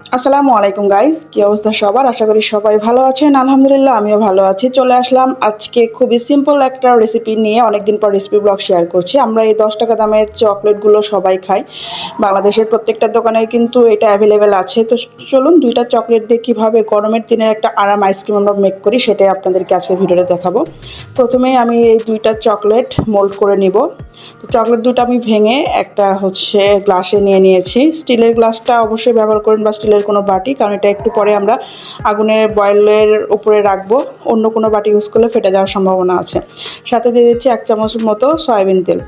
আসসালামু আলাইকুম গাইস কি অবস্থা সবার? আশা করি সবাই ভালো আছেন। আলহামদুলিল্লাহ, আমিও ভালো আছি। চলে আসলাম আজকে খুবই সিম্পল একটা রেসিপি নিয়ে অনেকদিন পর রেসিপি ব্লগ শেয়ার করছি। আমরা এই দশ টাকা দামের চকলেটগুলো সবাই খাই। বাংলাদেশের প্রত্যেকটা দোকানে কিন্তু এটা অ্যাভেলেবেল আছে। তো চলুন দুইটা চকলেট দিয়ে কীভাবে গরমের দিনের একটা আরাম আইসক্রিম আমরা মেক করি, সেটাই আপনাদেরকে আজকে ভিডিওতে দেখাবো। প্রথমেই আমি এই দুইটা চকলেট মোল্ড করে নিব। তো চকলেট দুটো আমি ভেঙে একটা হচ্ছে গ্লাসে নিয়ে নিয়েছি। স্টিলের গ্লাসটা অবশ্যই ব্যবহার করেন বা স্টিলের কোনো বাটি, কারণ এটা একটু পরে আমরা আগুনের বয়েলের উপরে রাখব। অন্য কোনো বাটি ইউজ করলে ফেটে যাওয়ার সম্ভাবনা আছে। সাথে দিয়ে দিচ্ছি এক চামচ মতো সয়াবিন তেল।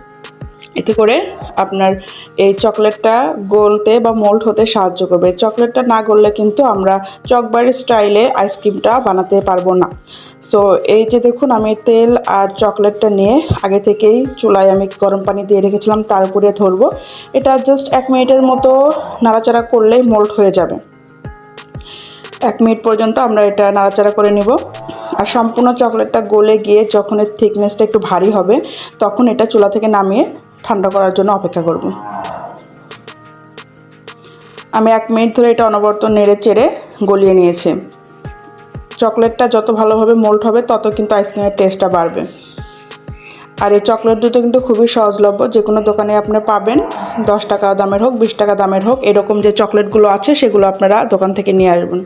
এতে করে আপনার এই চকলেটটা গলতে বা মোল্ড হতে সাহায্য করবে। চকলেটটা না গললে কিন্তু আমরা চকবারের স্টাইলে আইসক্রিমটা বানাতে পারব না। সো এই যে দেখুন, আমি তেল আর চকলেটটা নিয়ে আগে থেকেই চুলায় আমি গরম পানি দিয়ে রেখেছিলাম, তার উপরে ধরবো। এটা জাস্ট এক মিনিটের মতো নাড়াচাড়া করলেই মোল্ড হয়ে যাবে। এক মিনিট পর্যন্ত আমরা এটা নাড়াচাড়া করে নিব। আর সম্পূর্ণ চকলেটটা গলে গিয়ে যখন এর থিকনেসটা একটু ভারী হবে, তখন এটা চুলা থেকে নামিয়ে ঠান্ডা করার জন্য অপেক্ষা করব। আমি এক মিনিট ধরে এটা অনবর্ত নেড়ে চেড়ে গলিয়ে নিয়েছি। চকলেটটা যত ভালোভাবে মোল্ড হবে, তত কিন্তু আইসক্রিমের টেস্টটা বাড়বে। আর এই চকলেট দুটো কিন্তু খুবই সহজলভ্য। যে কোনো দোকানে আপনি পাবেন। দশ টাকা দামের হোক, বিশ টাকা দামের হোক, এরকম যে চকলেটগুলো আছে, সেগুলো আপনারা দোকান থেকে নিয়ে আসবেন।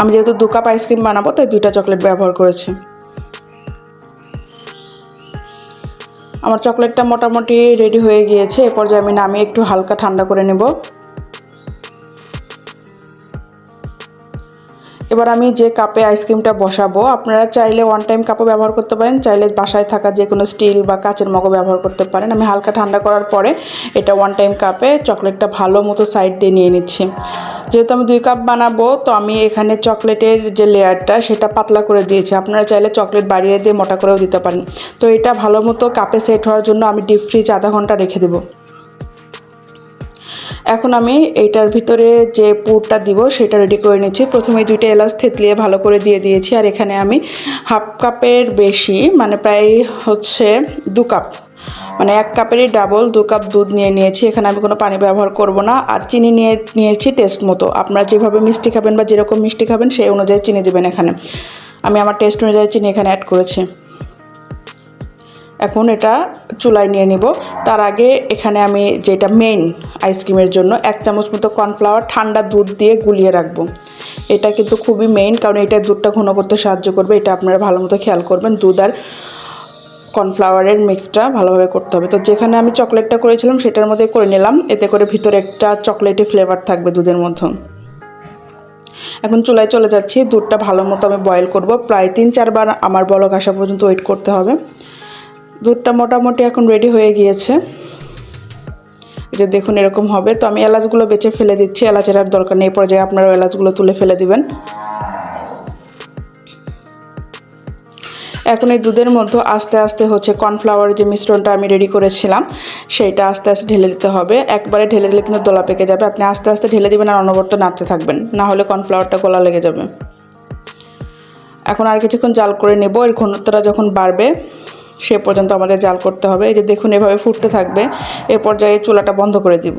আমি যেহেতু দু কাপ আইসক্রিম বানাবো, তাই দুইটা চকলেট ব্যবহার করেছি। আমার চকলেটটা মোটামুটি রেডি হয়ে গিয়েছে, এ পর্যায়ে আমি নামিয়ে একটু হালকা ঠান্ডা করে নেব। এবার আমি যে কাপে আইসক্রিমটা বসাবো, আপনারা চাইলে ওয়ান টাইম কাপও ব্যবহার করতে পারেন, চাইলে বাসায় থাকা যে কোনো স্টিল বা কাচের মগও ব্যবহার করতে পারেন। আমি হালকা ঠান্ডা করার পরে এটা ওয়ান টাইম কাপে চকলেটটা ভালো মতো সাইড দিয়ে নিয়ে নিচ্ছি। যেহেতু আমি দুই কাপ বানাবো, তো আমি এখানে চকলেটের যে লেয়ারটা সেটা পাতলা করে দিয়েছি। আপনারা চাইলে চকলেট বাড়িয়ে দিয়ে মোটা করেও দিতে পারেন। তো এটা ভালো মতো কাপে সেট হওয়ার জন্য আমি ডিপ ফ্রিজ আধা ঘণ্টা রেখে দেবো। এখন আমি এইটার ভিতরে যে পুরটা দিব, সেটা রেডি করে নিচ্ছি। প্রথমে দুইটা এলাচ থেতলিয়ে ভালো করে দিয়ে দিয়েছি। আর এখানে আমি হাফ কাপের বেশি মানে প্রায় হচ্ছে দু কাপ মানে এক কাপেরই ডাবল দু কাপ দুধ নিয়ে নিয়েছি। এখানে আমি কোনো পানি ব্যবহার করব না। আর চিনি নিয়ে নিয়েছি টেস্ট মতো। আপনারা যেভাবে মিষ্টি খাবেন বা যেরকম মিষ্টি খাবেন, সেই অনুযায়ী চিনি দেবেন এখানে। আমি আমার টেস্ট অনুযায়ী চিনি এখানে অ্যাড করেছি। এখন এটা চুলায় নিয়ে নিব। তার আগে এখানে আমি যেটা মেইন আইসক্রিমের জন্য এক চামচ মতো কর্নফ্লাওয়ার ঠান্ডা দুধ দিয়ে গুলিয়ে রাখব। এটা কিন্তু খুবই মেইন কারণ এটা দুধটা ঘন করতে সাহায্য করবে। এটা আপনারা ভালো মতো খেয়াল করবেন, দুধ আর কর্নফ্লাওয়ারের মিক্সটা ভালোভাবে করতে হবে। তো যেখানে আমি চকলেটটা করেছিলাম সেটার মধ্যে করে নিলাম। এতে করে ভিতরে একটা চকলেটি ফ্লেভার থাকবে দুধের মধ্যে। এখন চুলায় চলে যাচ্ছি। দুধটা ভালো মতো আমি বয়েল করব। প্রায় তিন চারবার আমার বলক আসা পর্যন্ত ওয়েট করতে হবে। দুধটা মোটামুটি এখন রেডি হয়ে গিয়েছে। যে দেখুন এরকম হবে। তো আমি এলাচগুলো বেছে ফেলে দিচ্ছি। এলাচের আর দরকার নেই। পর্যায়ে আপনারা এলাচগুলো তুলে ফেলে দিবেন। এখন এই দুধের মধ্যে আস্তে আস্তে হচ্ছে কর্নফ্লাওয়ারের যে মিশ্রণটা আমি রেডি করেছিলাম, সেইটা আস্তে আস্তে ঢেলে দিতে হবে। একবারে ঢেলে দিলে কিন্তু দোলা পেকে যাবে। আপনি আস্তে আস্তে ঢেলে দিবেন আর অনবর্ত নাড়তে থাকবেন। না হলে কর্নফ্লাওয়ারটা গলা লেগে যাবে। এখন আর কিছুক্ষণ জাল করে নেব। এর ঘনত্বটা যখন বাড়বে সে পর্যন্ত আমাদের জাল করতে হবে। এই যে দেখুন, এভাবে ফুটতে থাকবে। এ পর্যায়ে চুলাটা বন্ধ করে দিব।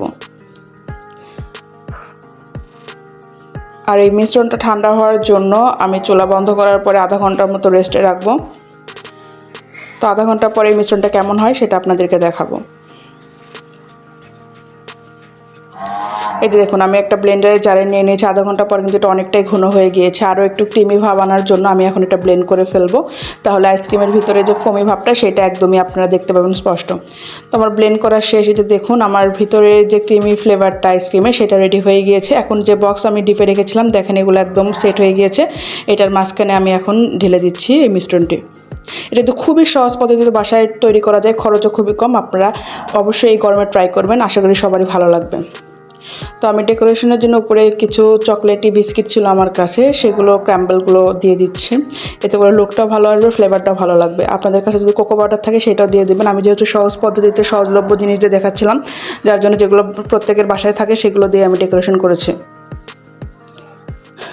আর এই মিশ্রণটা ঠান্ডা হওয়ার জন্য আমি চুলা বন্ধ করার পরে আধা ঘণ্টার মতো রেস্টে রাখব। তো আধা ঘণ্টা পরে এই মিশ্রণটা কেমন হয় সেটা আপনাদেরকে দেখাবো। এই দেখুন, আমি একটা ব্লেন্ডারে জারে নিয়ে নিয়েছি। আধা ঘণ্টা পর কিন্তু এটা অনেকটাই ঘন হয়ে গিয়েছে। আরও একটু ক্রিমি ভাব আনার জন্য আমি এখন এটা ব্লেন্ড করে ফেলব। তাহলে আইসক্রিমের ভিতরে যে ফোমি ভাবটা, সেটা একদমই আপনারা দেখতে পাবেন স্পষ্ট। তো আমার ব্লেন্ড করার শেষ। যে দেখুন, আমার ভিতরে যে ক্রিমি ফ্লেভারটা আইসক্রিমে সেটা রেডি হয়ে গিয়েছে। এখন যে বক্স আমি ডিপে রেখেছিলাম, দেখেন এগুলো একদম সেট হয়ে গিয়েছে। এটার মাঝখানে আমি এখন ঢেলে দিচ্ছি এই মিশ্রণটি। এটা তো খুবই সহজ পদ্ধতিতে বাসায় তৈরি করা যায়, খরচও খুবই কম। আপনারা অবশ্যই এই গরমে ট্রাই করবেন। আশা করি সবারই ভালো লাগবে। তো আমি ডেকোরেশনের জন্য উপরে কিছু চকলেটি বিস্কিট ছিল আমার কাছে, সেগুলো ক্র্যাম্বেলগুলো দিয়ে দিচ্ছি। এতে করে লুকটাও ভালো আসবে ফ্লেভারটাও ভালো লাগবে। আপনাদের কাছে যদি কোকো পাউডার থাকে সেটাও দিয়ে দেবেন। আমি যেহেতু সহজ পদ্ধতিতে সহজলভ্য জিনিস দিয়ে দেখাচ্ছিলাম, যার জন্য যেগুলো প্রত্যেকের বাসায় থাকে সেগুলো দিয়ে আমি ডেকোরেশন করেছি।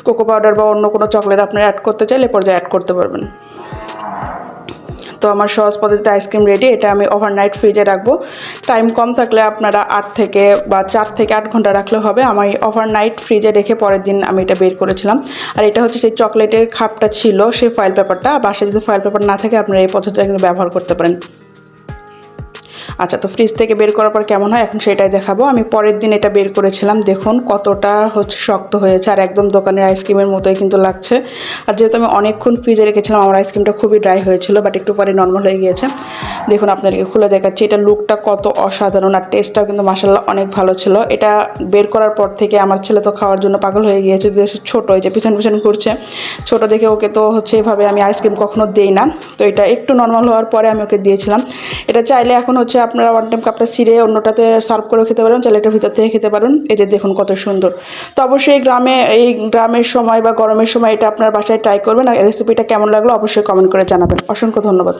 কোকো পাউডার বা অন্য কোনো চকলেট আপনি অ্যাড করতে চাইলে পর্যায়ে অ্যাড করতে পারবেন। তো আমার সহজ পদ্ধতিতে আইসক্রিম রেডি এটা আমি ওভারনাইট ফ্রিজে রাখব। টাইম কম থাকলে আপনারা আট থেকে বা চার থেকে আট ঘণ্টা রাখলে হবে। আমি ওভারনাইট ফ্রিজে রেখে পরের দিন আমি এটা বের করেছিলাম। আর এটা হচ্ছে সেই চকলেটের খাপটা ছিল, সেই ফয়েল পেপারটা বাসায় যদি ফয়েল পেপার না থাকে, আপনারা এই পদ্ধতিটা কিন্তু ব্যবহার করতে পারেন। আচ্ছা তো ফ্রিজ থেকে বের করার পর কেমন হয়? এখন সেটাই দেখাবো। আমি পরের দিন এটা বের করেছিলাম। দেখুন কতটা হচ্ছে শক্ত হয়েছে। আর একদম দোকানের আইসক্রিমের মতোই কিন্তু লাগছে। আর যেহেতু আমি অনেকক্ষণ ফ্রিজে রেখেছিলাম, আমার আইসক্রিমটা খুবই ড্রাই হয়েছিল বাট একটু পরে নর্মাল হয়ে গিয়েছে। দেখুন আপনাদেরকে খুলে দেখাচ্ছি। এটা লুকটা কত অসাধারণ আর টেস্টটাও কিন্তু মাসাল্লাহ অনেক ভালো ছিল। এটা বের করার পর থেকে আমার ছেলে তো খাওয়ার জন্য পাগল হয়ে গিয়েছে ছোটো যে পিছন পিছন ঘুরছে। ছোটো দেখে ওকে তো হচ্ছে এভাবে আমি আইসক্রিম কখনো দেই না। তো এটা একটু নর্মাল হওয়ার পরে আমি ওকে দিয়েছিলাম। এটা চাইলে এখন হচ্ছে আপনারা ওয়ান টাইম কাপটা ছিঁড়ে অন্যটাতে সার্ভ করে খেতে পারেন, চাইলে এটার ভিতর থেকে খেতে পারেন। এই যে দেখুন কত সুন্দর। তো অবশ্যই গ্রামে, এই গ্রামের সময় বা গরমের সময় এটা আপনার বাসায় ট্রাই করবেন। আর রেসিপিটা কেমন লাগল অবশ্যই কমেন্ট করে জানাবেন। অসংখ্য ধন্যবাদ।